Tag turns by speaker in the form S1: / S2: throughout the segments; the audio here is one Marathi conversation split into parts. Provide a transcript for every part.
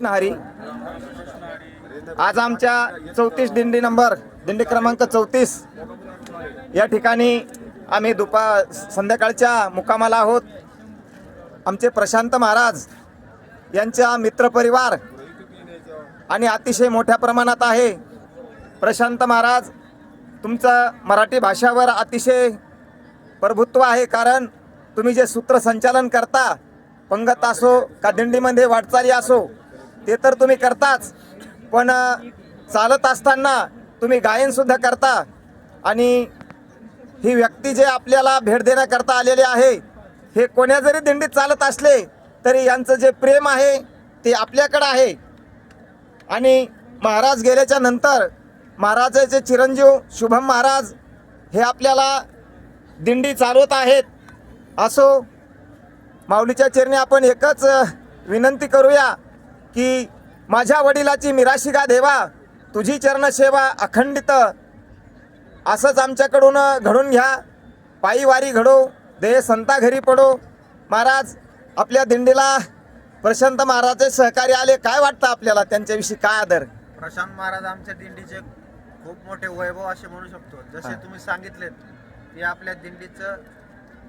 S1: हरी आज आमच्या चौतीस दिंडी नंबर दिंडी क्रमांक चौतीस. या ठिकाणी आम्ही दुपार संध्याकाळच्या मुक्कामाला आहोत. आमचे प्रशांत महाराज यांचा मित्रपरिवार आणि अतिशय मोठ्या प्रमाणात आहे. प्रशांत महाराज तुमचं मराठी भाषावर अतिशय प्रभुत्व आहे कारण तुम्ही जे सूत्रसंचालन करता पंगत असो का दिंडीमध्ये वाटचाली असो ते तर तुम्ही करताच. पण चालत असताना तुम्ही गायनसुद्धा करता. आणि ही व्यक्ती जे आपल्याला भेट देण्याकरता आलेले आहे हे कोण्या जरी दिंडीत चालत असले तरी यांचं जे प्रेम आहे ते आपल्याकडं आहे. आणि महाराज गेल्याच्यानंतर महाराजाचे चिरंजीव शुभम महाराज हे आपल्याला दिंडी चालवत आहेत असो माऊलीच्या चरणी आपण एकच विनंती करूया. की माझ्या वडिलाची मिराशिगा देवा? तुझी चरणसेवा अखंडित. असंच आमच्याकडून घडून घ्या. पायी वारी घडो देह संता घरी पडो. महाराज आपल्या दिंडीला प्रशांत महाराजचे सहकार्य आले. काय वाटतं आपल्याला? त्यांच्याविषयी काय आदर?
S2: प्रशांत महाराज आमच्या दिंडीचे खूप मोठे वैभव असे म्हणू शकतो. जसे. तुम्ही सांगितलेत ते आपल्या दिंडीचं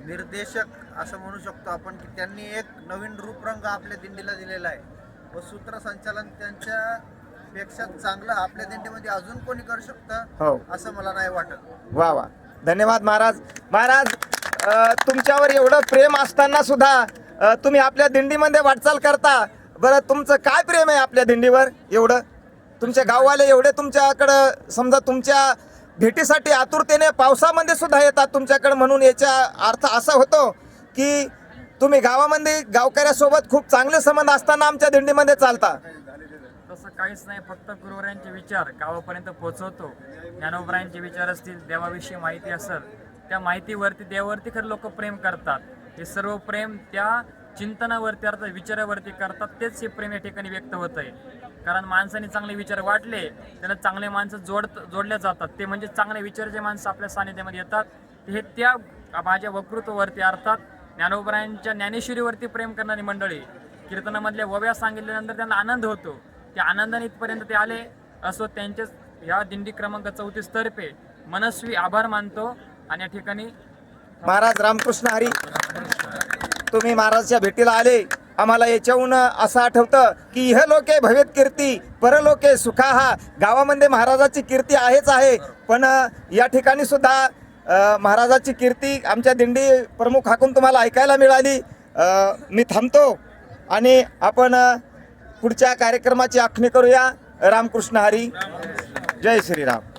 S2: निर्देशक असं म्हणू शकतो आपण की त्यांनी एक नवीन रूपरंग आपल्या दिंडीला दिलेला आहे. व सूत्रसंचालन त्यांच्या पेक्षा चांगलं आपल्या दिंडीमध्ये अजून कोणी करू शकतं
S1: हो.
S2: असं मला नाही वाटत.
S1: वा वा. धन्यवाद महाराज. महाराज अ, तुमच्यावर एवढं प्रेम असताना सुद्धा अ, तुम्ही आपल्या दिंडीमध्ये वाटचाल करता. बरं तुमचं काय प्रेम आहे आपल्या दिंडीवर एवढं? तुमच्या गाववाले एवढे तुमच्याकडं समजा तुमच्या भेटीसाठी आतुरतेने पावसामध्ये सुद्धा येतात तुमच्याकडं म्हणून याचा अर्थ असा होतो की तुम्ही गावामध्ये गावकऱ्यासोबत खूप चांगले संबंध असताना आमच्या दिंडीमध्ये चालता.
S3: तसं काहीच नाही फक्त गुरुवरांचे विचार गावापर्यंत पोहोचवतो. ज्ञानोबरायांचे विचार असतील देवाविषयी माहिती असेल त्या माहितीवरती देवावरती खरं लोक प्रेम करतात. हे सर्व प्रेम त्या चिंतनावरती अर्थात विचारावरती करतात तेच हे प्रेम या ठिकाणी व्यक्त होत आहे कारण माणसाने चांगले विचार वाटले त्यांना चांगले माणसं जोड जोडल्या जातात. ते म्हणजे चांगले विचार जे माणसं आपल्या सानिध्यामध्ये येतात हे त्या माझ्या वक्तृत्वावरती अर्थात ज्ञानोबरायांच्या ज्ञानेश्वरीवरती प्रेम करणारी मंडळी कीर्तनामधल्या वव्या सांगितल्यानंतर त्यांना आनंद होतो. त्या आनंदाने इथपर्यंत ते आले. असो त्यांच्याच ह्या दिंडी क्रमांक चौतीस तर्फे मनस्वी आभार मानतो. आणि या ठिकाणी
S1: महाराज रामकृष्ण हरी तुम्ही महाराजच्या भेटीला आले. आम्हाला याच्याहून असं आठवतं की इह लोके भवेत कीर्ती परलोके सुखाहा गावामध्ये महाराजाची कीर्ती आहेच आहे. पण या ठिकाणी सुद्धा महाराजाची कीर्ती आमच्या दिंडी प्रमुख हाकून तुम्हाला ऐकायला मिळाली. मी थांबतो आणि आपण पुढच्या कार्यक्रमाची आखणी करूया. रामकृष्ण हरी. जय श्रीराम.